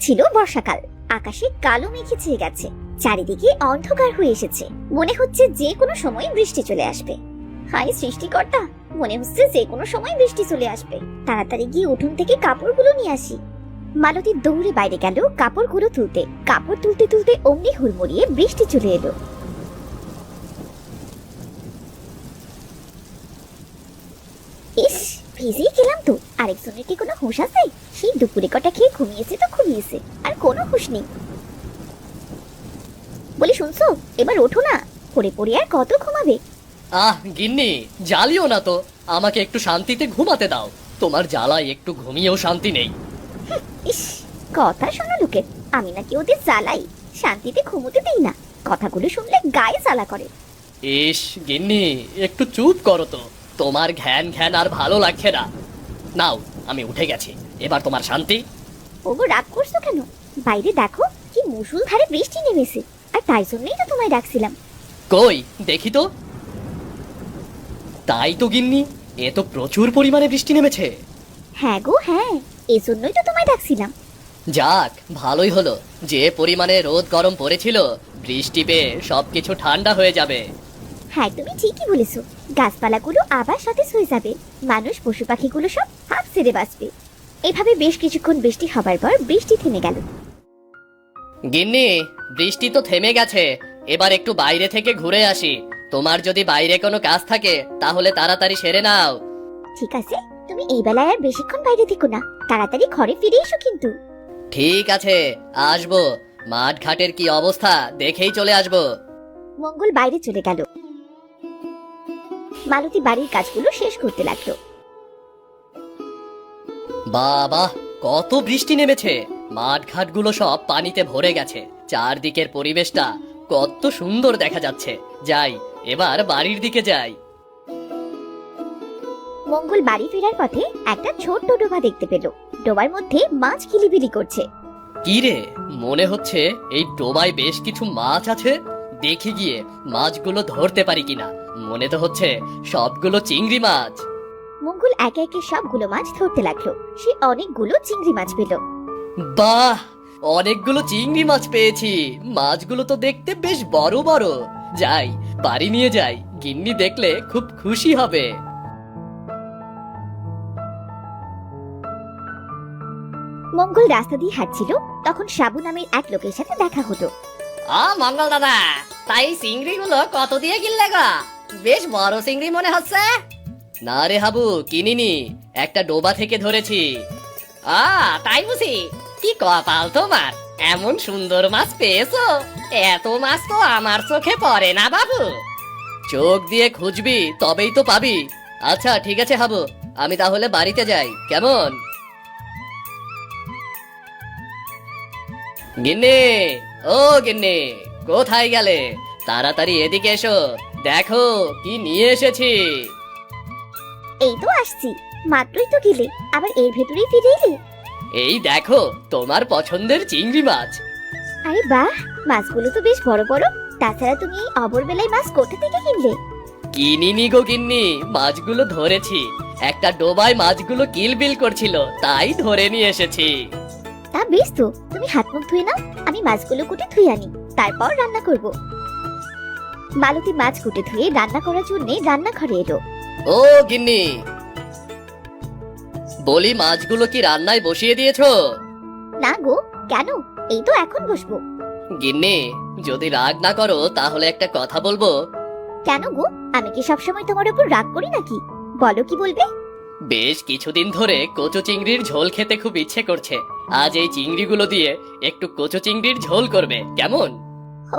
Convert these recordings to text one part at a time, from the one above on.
ছিল বর্ষাকাল। আকাশে কালো মেঘে ছেয়ে গেছে। চারিদিকে অন্ধকার হয়ে এসেছে। মনে হচ্ছে যে কোনো সময় বৃষ্টি চলে আসবে। হাই সৃষ্টিকর্তা! মনে হচ্ছে যে কোনো সময় বৃষ্টি চলে আসবে। তাড়াতাড়ি গিয়ে উঠোন থেকে কাপড়গুলো নিয়ে আসি। মালতী দৌড়ে বাইরে গেল কাপড়গুলো তুলতে। কাপড় তুলতে তুলতে অমনি হুড়মুড়িয়ে বৃষ্টি চলে এলো। গেলাম তো। আরেকজনের কি কোনো হুঁশ আছে? সেই দুপুরে কটা খেয়ে ঘুমিয়েছে তো ঘুমিয়েছে আর কোনো হুঁশ নেই। বলি শুনছো এবার ওঠো না পড়ে পড়ে আর কত ঘুমাবে? আহ গিন্নি জ্বালিও না তো। আমাকে একটু শান্তিতে ঘুমাতে দাও। তোমার জ্বালায় একটু ঘুমিয়েও শান্তি নেই। ইস কথা শোনো লোকের আমি নাকি ওদের জ্বালাই শান্তিতে ঘুমোতে দিই না। কথাগুলো শুনলে গায়ে জ্বালা করে। ইস গিন্নি একটু চুপ করো তো। তোমার ঘ্যান ঘ্যান আর ভালো লাগছে না। নাও আমি উঠে গেছি। এবার তোমার শান্তি। ওগো রাগ করছ কেন? বাইরে দেখো কি মুসুলধারে বৃষ্টি নেমেছে। আর তাই জন্যই তো তোমায় ডাকছিলাম। কই দেখি তো। তাই তো গিন্নি এ তো প্রচুর পরিমাণে বৃষ্টি নেমেছে। হ্যাঁ গো হ্যাঁ এই জন্যই তো তোমায় ডাকছিলাম। যাক ভালোই হলো। যে পরিমাণে রোদ গরম পড়েছিল বৃষ্টি পেয়ে সবকিছু ঠান্ডা হয়ে যাবে। হ্যাঁ তুমি ঠিকই বলেছ। গাছপালাগুলো আবার সতেজ হয়ে যাবে। মানুষ পশু পাখিগুলো সব হাফ ছেড়ে বাঁচবে। এভাবে বেশ কিছুক্ষণ বৃষ্টি হবার পর বৃষ্টি থেমে গেল। গিন্নি বৃষ্টি তো থেমে গেছে। এবার একটু বাইরে থেকে ঘুরে আসি। তোমার যদি বাইরে কোনো কাজ থাকে তাহলে তাড়াতাড়ি সেরে নাও। ঠিক আছে তুমি এই বেলায় আর বেশিক্ষণ বাইরে থেকো না। তাড়াতাড়ি ঘরে ফিরে এসো কিন্তু। ঠিক আছে আসব। মাঠ ঘাটের কি অবস্থা দেখেই চলে আসব। মঙ্গল বাইরে চলে গেল। মালতী বাড়ির কাজগুলো শেষ করতে লাগল। বাবা কত বৃষ্টি নেমেছে। মাঠ ঘাটগুলো সব পানিতে ভরে গেছে। চারদিকের পরিবেশটা কত সুন্দর দেখা যাচ্ছে। যাই এবার বাড়ির দিকে যাই। মঙ্গল বাড়ি ফেরার পথে একটা ছোট্ট ডোবা দেখতে পেল। ডোবার মধ্যে মাছ কিলিবিলি করছে। কি রে? মনে হচ্ছে এই ডোবায় বেশ কিছু মাছ আছে? দেখি গিয়ে মাছগুলো ধরতে পারি কিনা। মনে তো হচ্ছে সবগুলো চিংড়ি মাছ। মঙ্গল একে একে সবগুলো মাছ ধরতে লাগল। সে অনেকগুলো চিংড়ি মাছ পেল। বাহ! অনেকগুলো চিংড়ি মাছ পেয়েছি। মাছগুলো তো দেখতে বেশ বড় বড়। যাই বাড়ি নিয়ে যাই। গিন্নি দেখলে খুব খুশি হবে। মঙ্গল রাস্তা দিয়ে হাঁটছিল। তখন সাবু নামের এক লোকের সাথে দেখা হলো আ মঙ্গল দাদা তাই চিংড়িগুলো কত দিয়ে কিনলে গো? বেশ বড় চিংড়ি মনে হচ্ছে। না রে হাবু কিনিনি। একটা ডোবা থেকে ধরেছি। আ তাই বুঝি? কি কপাল তোমার? এমন সুন্দর মাছ পেয়েছ? এত মাছ তো আমার চোখে পড়ে না বাবু। চোখ দিয়ে খুঁজবি তবেই তো পাবি। আচ্ছা ঠিক আছে হাবু আমি তাহলে বাড়িতে যাই কেমন? গিন্নি ও গিন্নি কোথায় গেলে? তাড়াতাড়ি এদিকে এসো। দেখো কি নিয়ে এসেছি। এই তো আসছি। মাত্রই তো গেলে। আবার এর ভেতরেই ফিরে এলে? এই দেখো তোমার পছন্দের চিংড়ি মাছ। আরে বাহ মাছগুলো তো বেশ বড় বড়। তাছাড়া তুমি এই অবর বেলায় মাছ কোথা থেকে কিনলে? কিনিনি গো গিন্নি মাছগুলো ধরেছি। একটা ডোবায় মাছগুলো কিলবিল করছিল তাই ধরে নিয়ে এসেছি। তা বেশ তো তুমি হাত মুখ ধুয়ে নাও। আমি মাছগুলো কুটে ধুয়ে আনি তারপর রান্না করব। মালতী মাছ কুটে ধুয়ে রান্না করার জন্য রান্নাঘরে এলো। ও গিন্নি। বলি মাছগুলো কি রান্নায় বসিয়ে দিয়েছ? না গো কেন? এই তো এখন বসবো। গিন্নি যদি রাগ না করো তাহলে একটা কথা বলব। কেন গো? আমি কি সবসময় তোমার উপর রাগ করি নাকি? বলো কি বলবে? বেশ কিছুদিন ধরে কচু চিংড়ির ঝোল খেতে খুব ইচ্ছে করছে। আজ এই চিংড়িগুলো দিয়ে একটু কচু চিংড়ির ঝোল করবে কেমন?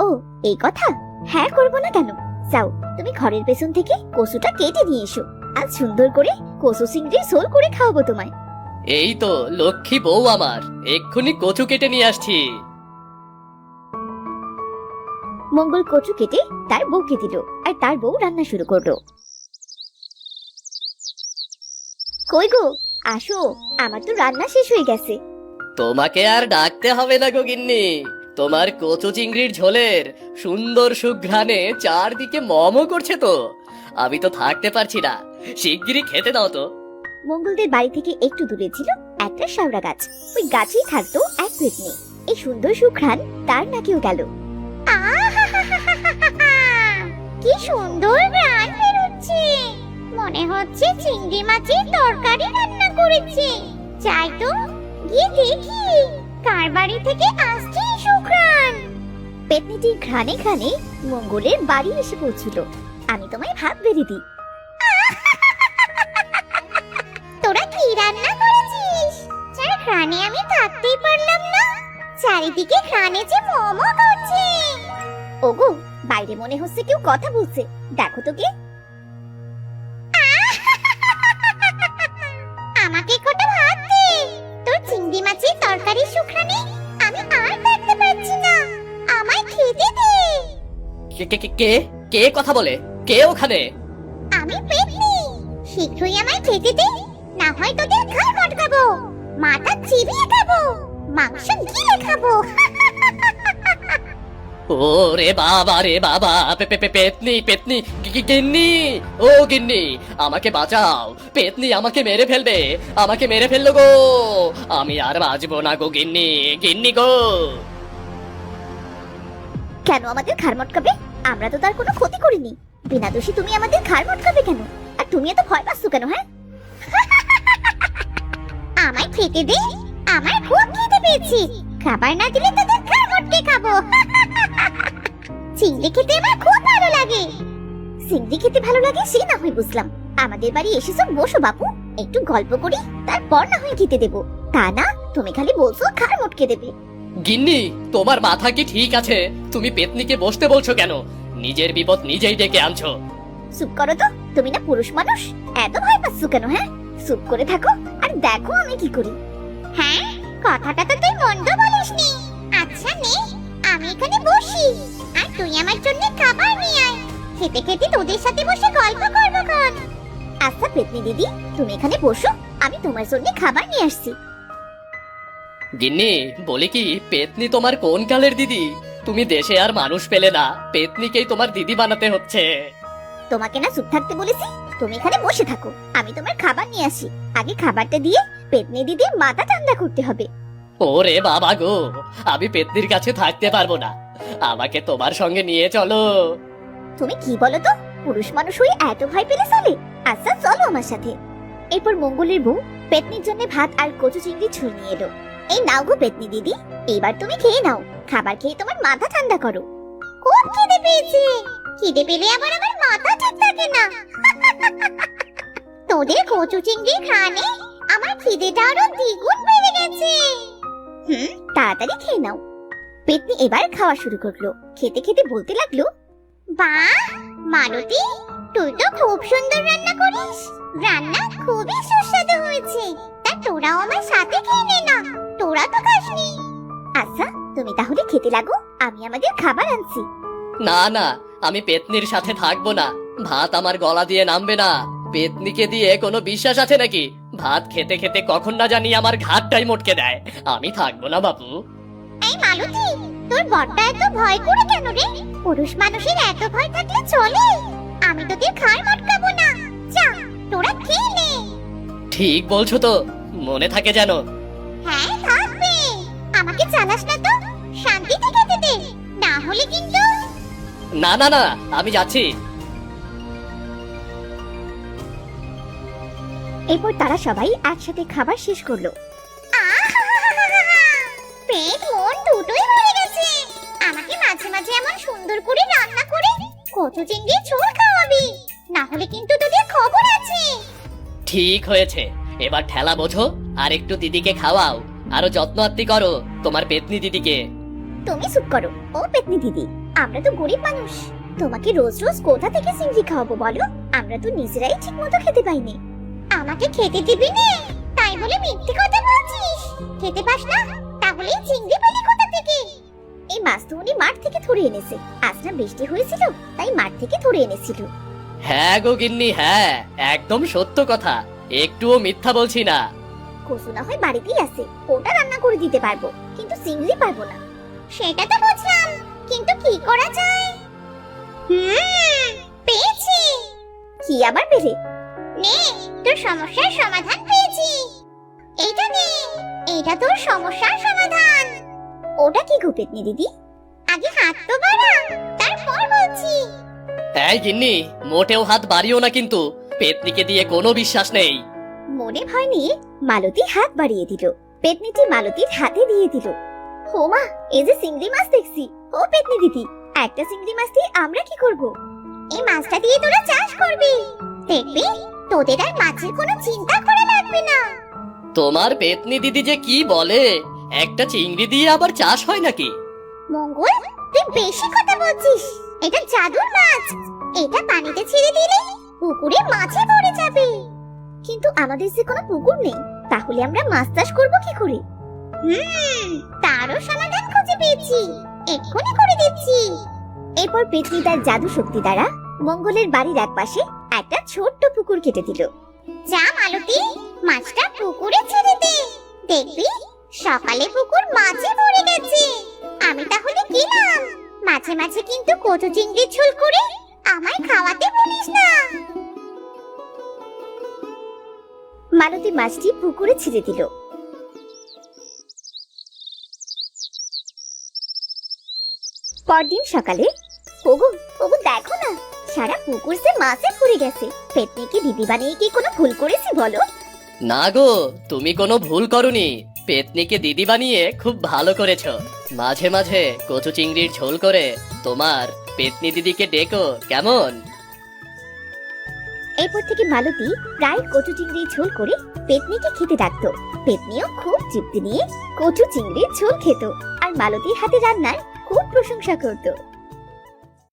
ও এই কথা? হ্যাঁ করব না কেন? যাও তুমি ঘরের পেছন থেকে কচুটা কেটে নিয়ে এসো। আজ সুন্দর করে কচু চিংড়ির ঝোল করে খাওয়াবো তোমায়। এই তো লক্ষ্মী বউ আমার। এক্ষুনি কচু কেটে নিয়ে আসছি। মঙ্গল কচু কেটে তার বউকে দিল আর তার বউ রান্না শুরু করল। কই গো আসো আমার তো রান্না শেষ হয়ে গেছে। তোমাকে আর ডাকতে হবে না গো গিন্নি। তোমার কচু চিংড়ির ঝোলের সুন্দর সুঘ্রাণে চারদিকে মমও করছে তো। আমি তো থাকতে পারছি না। শিগগিরই খেতে দাও তো। মঙ্গলদের বাড়ি থেকে একটু দূরে ছিল একটা শাওড়া গাছ। ওই গাছেই থাকতো এক পেতনি। এই সুন্দর সুঘ্রাণ তার নাকেও গেল। কি সুন্দর গান বেরোচ্ছে। মনে হচ্ছে চিংড়ি মাছের তরকারি রান্না করেছে। যাই তো, গিয়ে দেখি। কার বাড়ি থেকে আসছে? পেতনিটির ঘ্রাণে ঘ্রাণে মঙ্গলের বাড়ি এসে আমি তোমায় বেড়ে দিই। তোরা কি রান্না করেছিস? যার ঘ্রাণে আমি থাকতেই পারলাম না। চারিদিকে ঘ্রাণে যে মোমো করছে। ওগো, বাইরে মনে হচ্ছে কেউ কথা বলছে। দেখো তো কে কে কে কে- কে কে কথা বলে? কে ওখানে? আমি শীঘ্রই আমায় খেতে দে না হয় তোদের ঘাড় মটকাবো মাথা চিবিয়ে খাব মাংস গিলে খাব। ও রে বাবা রে বাবা পে পে পে পেতনি পেতনি গি- গি- গিন্নি? ও গিন্নি আমাকে বাঁচাও। পেতনি আমাকে মেরে ফেলবে আমাকে মেরে ফেলল গো। আমি আর বাঁচবো না গো গিন্নি গিন্নি গো। কেন আমাদের ঘাড় মটকাবে? আমরা তো তার কোনো ক্ষতি করিনি। বিনা দোষী তুমি আমাদের ঘাড় মটকাবে কেন? আর তুমি এত ভয় পাচ্ছ কেন হ্যাঁ? আমায় খেতে দে, আমার খুব খেতে পেয়েছি। খাবার না দিলে তোদের ঘাড় মটকে খাব। চিংড়ি খেতে আমার খুব ভালো লাগে। চিংড়ি খেতে ভালো লাগে সে না হয় বুঝলাম। আমাদের বাড়ি এসেছ বসো বাপু, একটু গল্প করি, তারপর না হয় খেতে দেবো। তা না, তুমি খালি বলছো ঘাড় মটকে দেবে। গিন্নি, তোমার মাথা কি ঠিক আছে? তুমি পেতনিকে বসতে বলছো কেন? নিজের বিপদ নিজেই ডেকে আনছো। চুপ করো তো, তুমি না পুরুষ মানুষ। এত ভয় পাচ্ছ কেন হ্যাঁ? চুপ করে থাকো, আর দেখো আমি কি করি। হ্যাঁ কথাটা তো তুই মন্দ বলিসনি। আচ্ছা নে, আমি এখানে বসি। আর তুই আমার জন্য খাবার নিয়ে আয়। খেতে খেতে তোদের সাথে বসে গল্প করব খন আচ্ছা পেতনি দিদি, তুমি এখানে বসো, আমি তোমার জন্য খাবার নিয়ে আসছি। গিন্নি বলি কি পেতনি তোমার কোন কালের দিদি? তুমি দেশে আর মানুষ পেলে না পেতনিকেই তোমার দিদি বানাতে হচ্ছে। তোমাকে না চুপ থাকতে বলেছি তুমি এখানে বসে থাকো আমি তোমার খাবার নিয়ে আসি। আগে খাবারটা দিয়ে পেতনি দিদির মাথা ঠান্ডা করতে হবে। ওরে বাবা গো আমি পেতনির কাছে থাকতে পারব না। আমাকে তোমার সঙ্গে নিয়ে চলো। তুমি কি বলো তো পুরুষ মানুষ হয়ে এত ভয় পেলে চলে? আচ্ছা চলো আমার সাথে। এরপর মঙ্গলের বউ পেতনির জন্য ভাত আর কচু চিংড়ি ঝোল নিয়ে এলো। এই নাও গো পেতনি দিদি, এবার তুমি খেয়ে নাও, খাবার খেয়ে তোমার মাথা ঠান্ডা করো। খুব খিদে পেয়েছে, খিদে পেলে আবার আমার মাথা ঠিক থাকে না। তোদের কচু চিংড়ি খানে আমার খিদেটা আরও দ্বিগুণ বেড়ে গেছে। হুম, তাড়াতাড়ি খেয়ে নাও। পেতনি এবার খাওয়া শুরু করল, খেতে খেতে বলতে লাগল বাহ মালতী, তুই তো খুব সুন্দর রান্না করিস। রান্না খুবই সুস্বাদু হয়েছে, তা তোরাও আমার সাথে খেয়ে না। তোরা তো খাসনি। আচ্ছা তুমি তাহলে খেতে লাগো আমি আমাদের খাবার আনছি। না না আমি পেতনির সাথে থাকব না। ভাত আমার গলা দিয়ে নামবে না। পেতনিকে দিয়ে কোনো বিশ্বাস আছে নাকি? ভাত খেতে খেতে কখন না জানি আমার ঘাটটাই মটকে দেয়। আমি থাকব না বাবু এই মালতী তোর বড়টা এত ভয় করে কেন রে? পুরুষ মানুষের এত ভয় থাকলে চলে। আমি তোদের খায় মটকাবো না। যা তোরা খেয়ে নে। ঠিক বলছো তো মনে থাকে যেন। হ্যাঁ চালাস না তো। শান্তিতে খেতে দে না হলে কিন্তু না না না আমি যাচ্ছি। এরপর তারা সবাই একসাথে খাবার শেষ করল। পেট মন দুটোই ভরে গেছে। আমাকে মাঝে মাঝে এমন সুন্দর করে রান্না করে কচু চিংড়ি ঝোল খাওয়াবি। না হলে কিন্তু তোদের খবর আছে। ঠিক হয়েছে। এবার ঠেলা বোঝো আর একটু দিদিকে খাওয়াও। আরও যত্ন আত্তি করো তোমার পেতনি দিদিকে। তুমি চুপ করো ও পেতনি দিদি। আমরা তো গরিব মানুষ। তোমাকে রোজ রোজ কোথা থেকে চিংড়ি খাওয়াবো বলো? আমরা তো নিজেরাই ঠিক মতো খেতে পাইনি। আমাকে খেতে দিবি না? তাই বলে মিথ্যে কথা বলছিস। খেতে পাস না? তাহলে চিংড়ি পেলি কোথা থেকে? এই মাছ তো উনি মাঠ থেকে ধরে এনেছে। আজ না বৃষ্টি হয়েছিল তাই মাঠ থেকে ধরে এনেছিল। হ্যাঁ গো গিন্নি হ্যাঁ একদম সত্য কথা। একটুও মিথ্যা বলছি না। কচু না হয় বাড়িতেই আছে। ওটা রান্না করে দিতে পারব কিন্তু চিংড়ি পারব না। সেটা তো বুঝলাম কিন্তু কি করা যায়? হুম পেয়েছি। কি আবার পেলে? নে তোর সমস্যার সমাধান পেয়েছি। এইটা নে এটা তোর সমস্যার সমাধান। ওটা কি গো দিদি? আগে হাত তো বাড়া তারপর বলছি। এই গিন্নি মোটেও হাত বাড়িও না কিন্তু পেতনিকে দিয়ে কোনো বিশ্বাস নেই। মনে ভয় নিয়ে মালতী হাত বাড়িয়ে দিল। পেতনিটি মালতীর হাতে দিয়ে দিল। হোমা এই যে চিংড়ি মাছ দেখছি। ও পেতনি দিদি একটা চিংড়ি মাছ দিয়ে আমরা কি করব? এই মাছটা দিয়ে তোরা চাষ করবি। দেখবি তোদের আর মাছের কোনো চিন্তা করে লাগবে না। তোমার পেতনি দিদি যে কি বলে? একটা চিংড়ি দিয়ে আবার চাষ হয় নাকি? মঙ্গল তুই বেশি কথা বলছিস। এটা জাদুর মাছ। এটা পানিতে ছেড়ে দিলে পুকুরে মাছে ভরে যাবে। কিন্তু আমাদের যে কোনো পুকুর নেই। তাহলে আমরা মাছ চাষ করব কি করে? হুম তারও সমাধান খুঁজে পেয়েছি। এক্ষুনি করে দিচ্ছি। এরপর পৃথ্বী তার জাদু শক্তি দ্বারা মঙ্গলের বাড়ির একপাশে একটা ছোট্ট পুকুর কেটে দিল। যা মালতী মাছটা পুকুরে ছেড়ে দে। দেখবি সকালে পুকুর মাছে ভরে গেছে। আমি তাহলে গেলাম। মাঝে মাঝে কিন্তু কচু চিংড়ির ঝোল করে মালতী মাছটি পুকুরে ছেড়ে দিল। পরদিন সকালে, ওগো ওগো, দেখো না, সারা পুকুর সে মাছে ভরে গেছে। পেতনিকে দিদি বানিয়ে কি কোনো ভুল করেছি বলো? না গো, তুমি কোনো ভুল করনি। পেতনিকে দিদি বানিয়ে খুব ভালো করেছ। মাঝে মাঝে কচু চিংড়ির ঝোল করে তোমার পেতনি দিদিকে ডেকো, কেমন? এরপর থেকে মালতী প্রায় কচু চিংড়ি ঝোল করে পেতনিকে খেতে ডাকত। পেতনিও খুব তৃপ্তি নিয়ে কচু চিংড়ির ঝোল খেত। আর মালতীর হাতে রান্নার খুব প্রশংসা করতো।